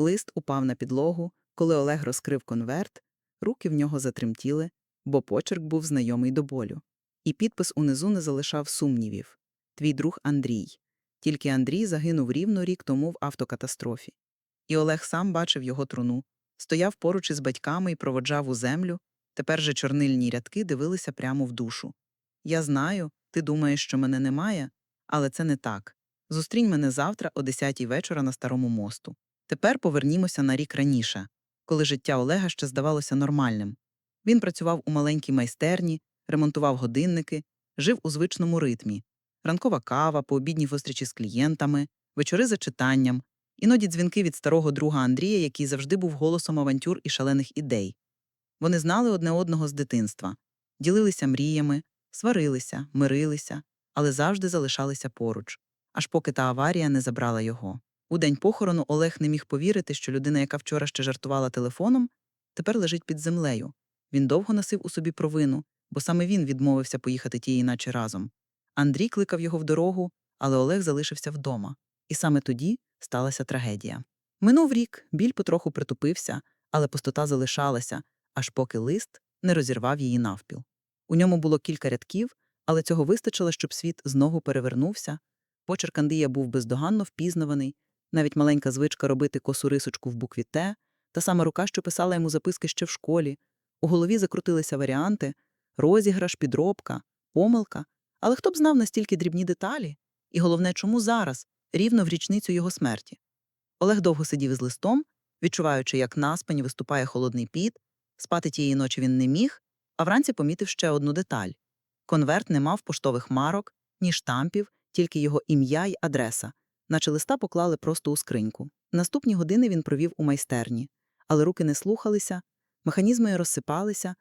Лист упав на підлогу, коли Олег розкрив конверт, руки в нього затремтіли, бо почерк був знайомий до болю. І підпис унизу не залишав сумнівів. Твій друг Андрій. Тільки Андрій загинув рівно рік тому в автокатастрофі. І Олег сам бачив його труну, стояв поруч із батьками і проводжав у землю. Тепер же чорнильні рядки дивилися прямо в душу. Я знаю, ти думаєш, що мене немає, але це не так. Зустрінь мене завтра о 10 вечора на старому мосту. Тепер повернімося на рік раніше, коли життя Олега ще здавалося нормальним. Він працював у маленькій майстерні, ремонтував годинники, жив у звичному ритмі. Ранкова кава, пообідні зустрічі з клієнтами, вечори за читанням, іноді дзвінки від старого друга Андрія, який завжди був голосом авантюр і шалених ідей. Вони знали одне одного з дитинства, ділилися мріями, сварилися, мирилися, але завжди залишалися поруч, аж поки та аварія не забрала його. У день похорону Олег не міг повірити, що людина, яка вчора ще жартувала телефоном, тепер лежить під землею. Він довго носив у собі провину, бо саме він відмовився поїхати тієї наче разом. Андрій кликав його в дорогу, але Олег залишився вдома. І саме тоді сталася трагедія. Минув рік, біль потроху притупився, але пустота залишалася, аж поки лист не розірвав її навпіл. У ньому було кілька рядків, але цього вистачило, щоб світ знову перевернувся. Почерк Андрія був бездоганно впізнаваний, навіть маленька звичка робити косу рисочку в букві Т, та сама рука, що писала йому записки ще в школі. У голові закрутилися варіанти розіграш, підробка, помилка. Але хто б знав настільки дрібні деталі? І головне, чому зараз, рівно в річницю його смерті. Олег довго сидів із листом, відчуваючи, як на виступає холодний піт, спати тієї ночі він не міг, а вранці помітив ще одну деталь. Конверт не мав поштових марок, ні штампів, тільки його ім'я й адреса, наче листа поклали просто у скриньку. Наступні години він провів у майстерні, але руки не слухалися, механізми розсипалися,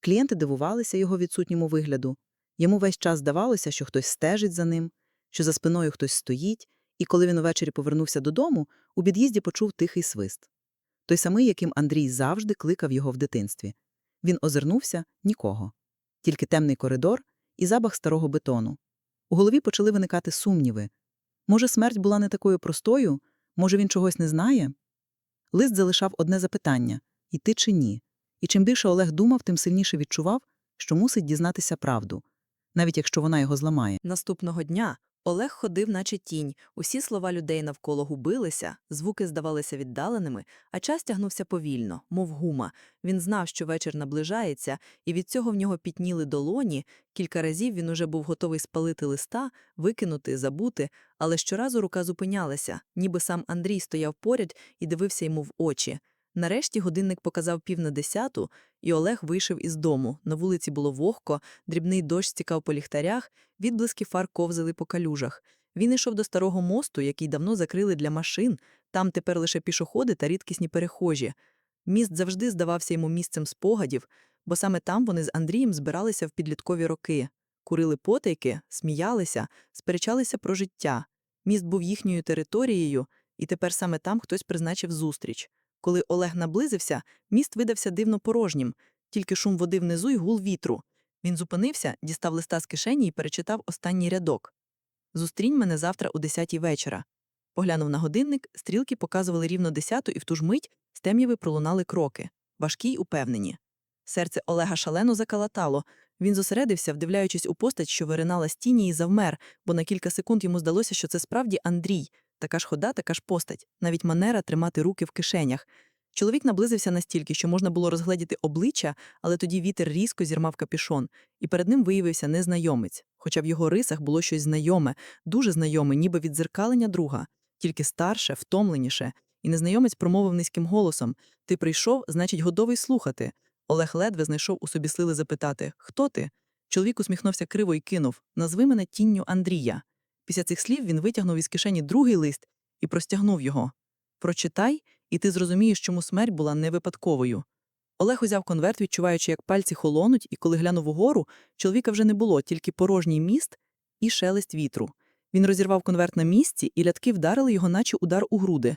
клієнти дивувалися його відсутньому вигляду. Йому весь час здавалося, що хтось стежить за ним, що за спиною хтось стоїть, і коли він увечері повернувся додому, у під'їзді почув тихий свист. Той самий, яким Андрій завжди кликав його в дитинстві. Він озирнувся нікого, тільки темний коридор і запах старого бетону. У голові почали виникати сумніви. Може, смерть була не такою простою, може, він чогось не знає? Лист залишав одне запитання йти чи ні. І чим більше Олег думав, тим сильніше відчував, що мусить дізнатися правду, навіть якщо вона його зламає. Наступного дня Олег ходив, наче тінь, усі слова людей навколо губилися, звуки здавалися віддаленими, а час тягнувся повільно, мов гума. Він знав, що вечір наближається, і від цього в нього пітніли долоні. Кілька разів він уже був готовий спалити листа, викинути, забути, але щоразу рука зупинялася, ніби сам Андрій стояв поряд і дивився йому в очі. Нарешті годинник показав пів на десяту, і Олег вийшов із дому. На вулиці було вогко, дрібний дощ стікав по ліхтарях, відблиски фар ковзали по калюжах. Він йшов до старого мосту, який давно закрили для машин, там тепер лише пішоходи та рідкісні перехожі. Міст завжди здавався йому місцем спогадів, бо саме там вони з Андрієм збиралися в підліткові роки, курили потайки, сміялися, сперечалися про життя. Міст був їхньою територією, і тепер саме там хтось призначив зустріч. Коли Олег наблизився, міст видався дивно порожнім, тільки шум води внизу й гул вітру. Він зупинився, дістав листа з кишені і перечитав останній рядок. Зустрінь мене завтра о десятій вечора. Поглянув на годинник, стрілки показували рівно десяту, і в ту ж мить з темряви пролунали кроки, важкі й упевнені. Серце Олега шалено закалатало. Він зосередився, вдивляючись у постать, що виринала з тіні і завмер, бо на кілька секунд йому здалося, що це справді Андрій, така ж хода, така ж постать, навіть манера тримати руки в кишенях. Чоловік наблизився настільки, що можна було розгледіти обличчя, але тоді вітер різко зірмав капюшон, і перед ним виявився незнайомець, хоча в його рисах було щось знайоме, дуже знайоме, ніби відзеркалення друга, тільки старше, втомленіше, і незнайомець промовив низьким голосом Ти прийшов, значить, готовий слухати. Олег ледве знайшов у собі сили запитати Хто ти? Чоловік усміхнувся криво і кинув Назви мене тінню Андрія. Після цих слів він витягнув із кишені другий лист і простягнув його. Прочитай, і ти зрозумієш, чому смерть була не випадковою. Олег узяв конверт, відчуваючи, як пальці холонуть, і коли глянув угору, чоловіка вже не було, тільки порожній міст і шелест вітру. Він розірвав конверт на місці, і лятки вдарили його, наче удар у груди.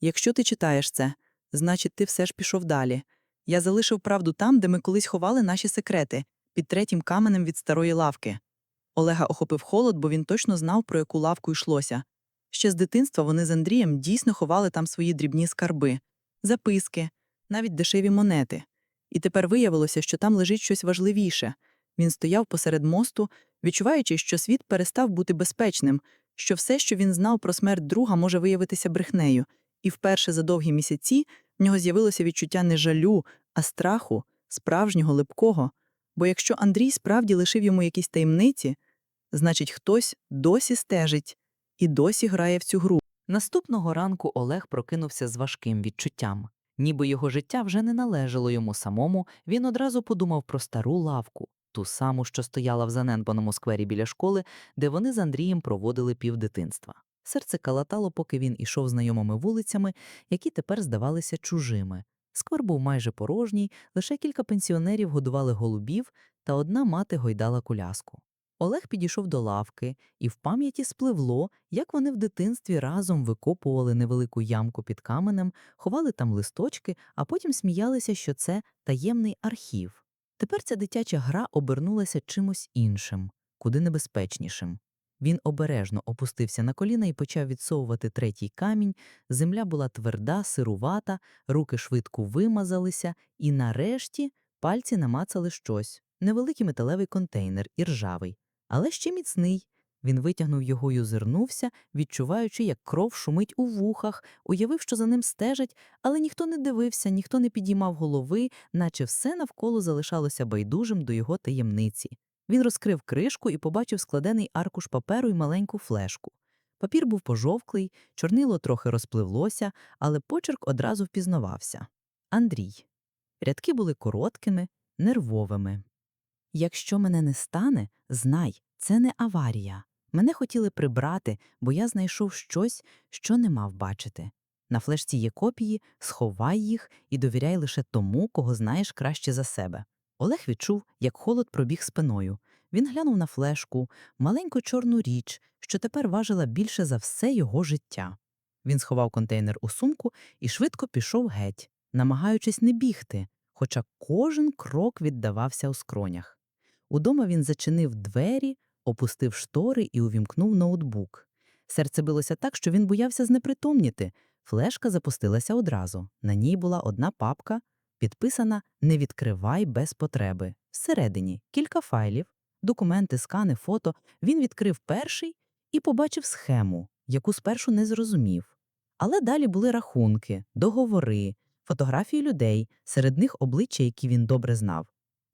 Якщо ти читаєш це, значить, ти все ж пішов далі. Я залишив правду там, де ми колись ховали наші секрети, під третім каменем від старої лавки. Олега охопив холод, бо він точно знав, про яку лавку йшлося. Ще з дитинства вони з Андрієм дійсно ховали там свої дрібні скарби, записки, навіть дешеві монети. І тепер виявилося, що там лежить щось важливіше. Він стояв посеред мосту, відчуваючи, що світ перестав бути безпечним, що все, що він знав про смерть друга, може виявитися брехнею. І вперше за довгі місяці в нього з'явилося відчуття не жалю, а страху, справжнього, липкого. Бо якщо Андрій справді лишив йому якісь таємниці, значить, хтось досі стежить і досі грає в цю гру. Наступного ранку Олег прокинувся з важким відчуттям. Ніби його життя вже не належало йому самому, він одразу подумав про стару лавку, ту саму, що стояла в занедбаному сквері біля школи, де вони з Андрієм проводили півдитинства. Серце калатало, поки він ішов знайомими вулицями, які тепер здавалися чужими. Сквер був майже порожній, лише кілька пенсіонерів годували голубів, та одна мати гойдала коляску. Олег підійшов до лавки, і в пам'яті спливло, як вони в дитинстві разом викопували невелику ямку під каменем, ховали там листочки, а потім сміялися, що це таємний архів. Тепер ця дитяча гра обернулася чимось іншим, куди небезпечнішим. Він обережно опустився на коліна і почав відсовувати третій камінь. Земля була тверда, сирувата, руки швидко вимазалися, і нарешті пальці намацали щось невеликий металевий контейнер, іржавий, але ще міцний. Він витягнув його й озирнувся, відчуваючи, як кров шумить у вухах, уявив, що за ним стежать, але ніхто не дивився, ніхто не підіймав голови, наче все навколо залишалося байдужим до його таємниці. Він розкрив кришку і побачив складений аркуш паперу і маленьку флешку. Папір був пожовклий, чорнило трохи розпливлося, але почерк одразу впізнавався. Андрій. Рядки були короткими, нервовими. Якщо мене не стане, знай, це не аварія. Мене хотіли прибрати, бо я знайшов щось, що не мав бачити. На флешці є копії, сховай їх і довіряй лише тому, кого знаєш краще за себе. Олег відчув, як холод пробіг спиною. Він глянув на флешку, маленьку чорну річ, що тепер важила більше за все його життя. Він сховав контейнер у сумку і швидко пішов геть, намагаючись не бігти, хоча кожен крок віддавався у скронях. Удома він зачинив двері, опустив штори і увімкнув ноутбук. Серце билося так, що він боявся знепритомніти. Флешка запустилася одразу. На ній була одна папка, підписана Не відкривай без потреби. Всередині кілька файлів, документи, скани, фото. Він відкрив перший і побачив схему, яку спершу не зрозумів. Але далі були рахунки, договори, фотографії людей, серед них обличчя, які він добре знав.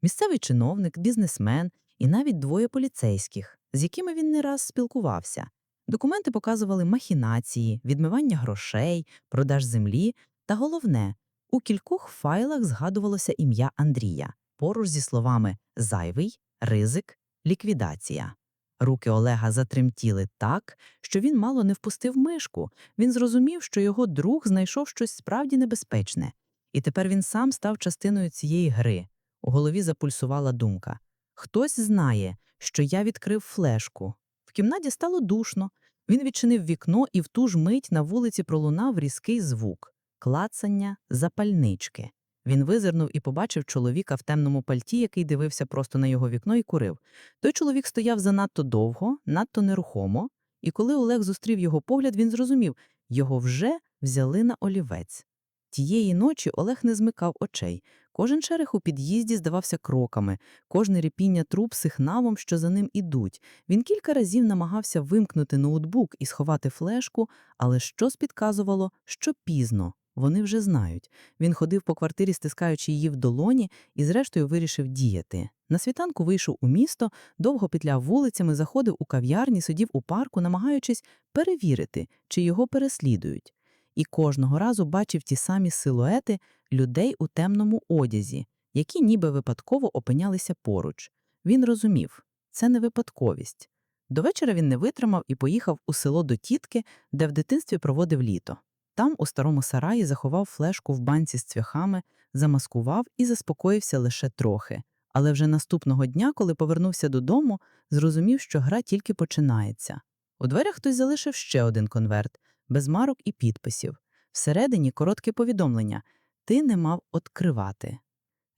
Місцевий чиновник, бізнесмен і навіть двоє поліцейських, з якими він не раз спілкувався. Документи показували махінації, відмивання грошей, продаж землі, та головне, у кількох файлах згадувалося ім'я Андрія, поруч зі словами зайвий, ризик, ліквідація. Руки Олега затремтіли так, що він мало не впустив мишку. Він зрозумів, що його друг знайшов щось справді небезпечне, і тепер він сам став частиною цієї гри. У голові запульсувала думка. Хтось знає, що я відкрив флешку. В кімнаті стало душно. Він відчинив вікно, і в ту ж мить на вулиці пролунав різкий звук клацання запальнички. Він визирнув і побачив чоловіка в темному пальті, який дивився просто на його вікно і курив. Той чоловік стояв занадто довго, надто нерухомо, і коли Олег зустрів його погляд, він зрозумів його вже взяли на олівець. Тієї ночі Олег не змикав очей. Кожен черех у під'їзді здавався кроками, кожне ріпіння труб сигналом, що за ним ідуть. Він кілька разів намагався вимкнути ноутбук і сховати флешку, але щось підказувало, що пізно. Вони вже знають. Він ходив по квартирі, стискаючи її в долоні, і зрештою вирішив діяти. На світанку вийшов у місто, довго петляв вулицями, заходив у кав'ярні, сидів у парку, намагаючись перевірити, чи його переслідують. І кожного разу бачив ті самі силуети людей у темному одязі, які ніби випадково опинялися поруч. Він розумів це не випадковість. До вечора він не витримав і поїхав у село до тітки, де в дитинстві проводив літо. Там, у старому сараї, заховав флешку в банці з цвяхами, замаскував і заспокоївся лише трохи. Але вже наступного дня, коли повернувся додому, зрозумів, що гра тільки починається. У дверях хтось залишив ще один конверт, без марок і підписів. Всередині коротке повідомлення ти не мав откривати.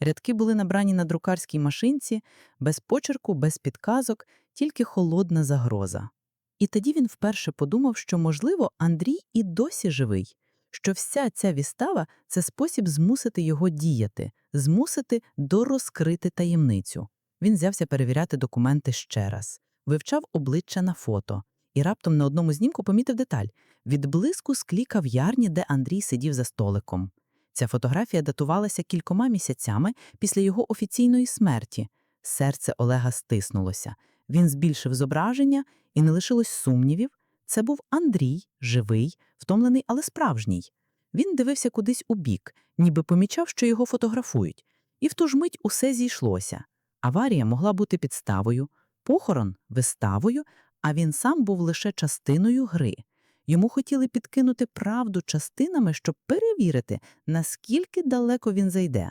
Рядки були набрані на друкарській машинці, без почерку, без підказок, тільки холодна загроза. І тоді він вперше подумав, що, можливо, Андрій і досі живий, що вся ця вістава – це спосіб змусити його діяти, змусити дорозкрити таємницю. Він взявся перевіряти документи ще раз, вивчав обличчя на фото і раптом на одному знімку помітив деталь – відблиску склі кав'ярні, де Андрій сидів за столиком. Ця фотографія датувалася кількома місяцями після його офіційної смерті. Серце Олега стиснулося. Він збільшив зображення, і не лишилось сумнівів. Це був Андрій, живий, втомлений, але справжній. Він дивився кудись у бік, ніби помічав, що його фотографують. І в ту ж мить усе зійшлося. Аварія могла бути підставою, похорон – виставою, а він сам був лише частиною гри. Йому хотіли підкинути правду частинами, щоб перевірити, наскільки далеко він зайде.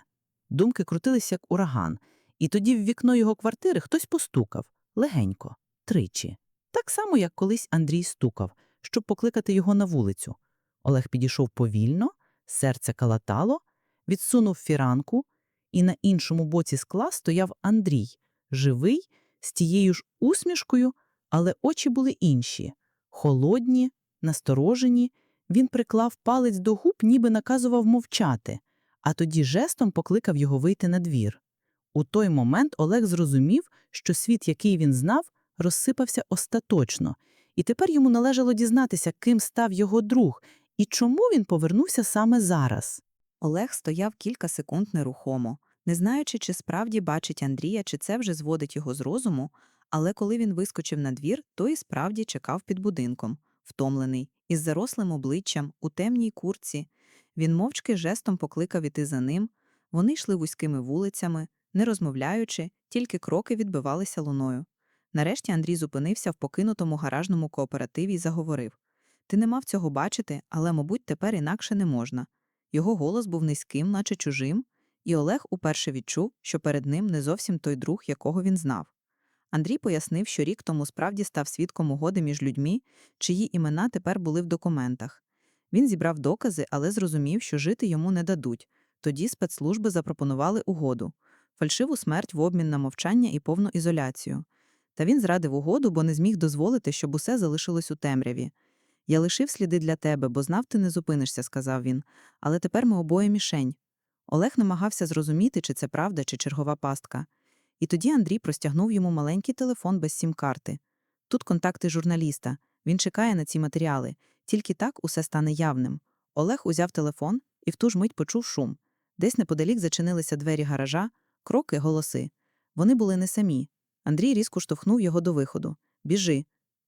Думки крутилися, як ураган, і тоді в вікно його квартири хтось постукав легенько, тричі. Так само, як колись Андрій стукав, щоб покликати його на вулицю. Олег підійшов повільно, серце калатало, відсунув фіранку, і на іншому боці скла стояв Андрій, живий, з тією ж усмішкою, але очі були інші – холодні, насторожені. Він приклав палець до губ, ніби наказував мовчати, а тоді жестом покликав його вийти на двір. У той момент Олег зрозумів, що світ, який він знав, розсипався остаточно, і тепер йому належало дізнатися, ким став його друг і чому він повернувся саме зараз. Олег стояв кілька секунд нерухомо, не знаючи, чи справді бачить Андрія, чи це вже зводить його з розуму, але коли він вискочив на двір, то і справді чекав під будинком, втомлений, із зарослим обличчям, у темній курці. Він мовчки жестом покликав іти за ним. Вони йшли вузькими вулицями, не розмовляючи, тільки кроки відбивалися луною. Нарешті Андрій зупинився в покинутому гаражному кооперативі і заговорив: Ти не мав цього бачити, але, мабуть, тепер інакше не можна. Його голос був низьким, наче чужим, і Олег уперше відчув, що перед ним не зовсім той друг, якого він знав. Андрій пояснив, що рік тому справді став свідком угоди між людьми, чиї імена тепер були в документах. Він зібрав докази, але зрозумів, що жити йому не дадуть. Тоді спецслужби запропонували угоду фальшиву смерть в обмін на мовчання і повну ізоляцію. Та він зрадив угоду, бо не зміг дозволити, щоб усе залишилось у темряві. Я лишив сліди для тебе, бо знав, ти не зупинишся, сказав він. Але тепер ми обоє мішень. Олег намагався зрозуміти, чи це правда, чи чергова пастка. І тоді Андрій простягнув йому маленький телефон без сім-карти. Тут контакти журналіста. Він чекає на ці матеріали. Тільки так усе стане явним. Олег узяв телефон і в ту ж мить почув шум. Десь неподалік зачинилися двері гаража, кроки, голоси. Вони були не самі. Андрій різко штовхнув його до виходу. Біжи.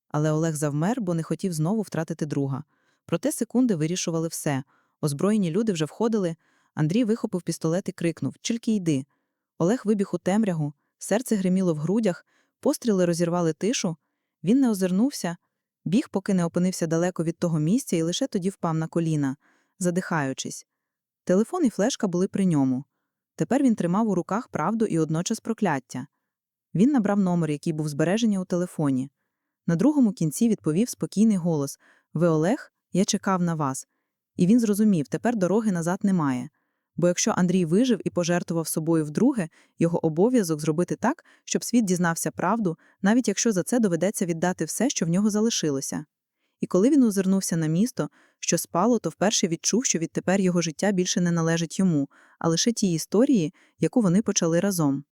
Але Олег завмер, бо не хотів знову втратити друга. Проте секунди вирішували все. Озброєні люди вже входили. Андрій вихопив пістолет і крикнув Тільки йди. Олег вибіг у темрягу, серце гриміло в грудях, постріли розірвали тишу. Він не озирнувся, біг, поки не опинився далеко від того місця, і лише тоді впав на коліна, задихаючись. Телефон і флешка були при ньому. Тепер він тримав у руках правду і одночас прокляття. Він набрав номер, який був збережений у телефоні. На другому кінці відповів спокійний голос Ви Олег? Я чекав на вас. І він зрозумів, тепер дороги назад немає. Бо якщо Андрій вижив і пожертвував собою вдруге, його обов'язок зробити так, щоб світ дізнався правду, навіть якщо за це доведеться віддати все, що в нього залишилося. І коли він озирнувся на місто, що спало, то вперше відчув, що відтепер його життя більше не належить йому, а лише тій історії, яку вони почали разом.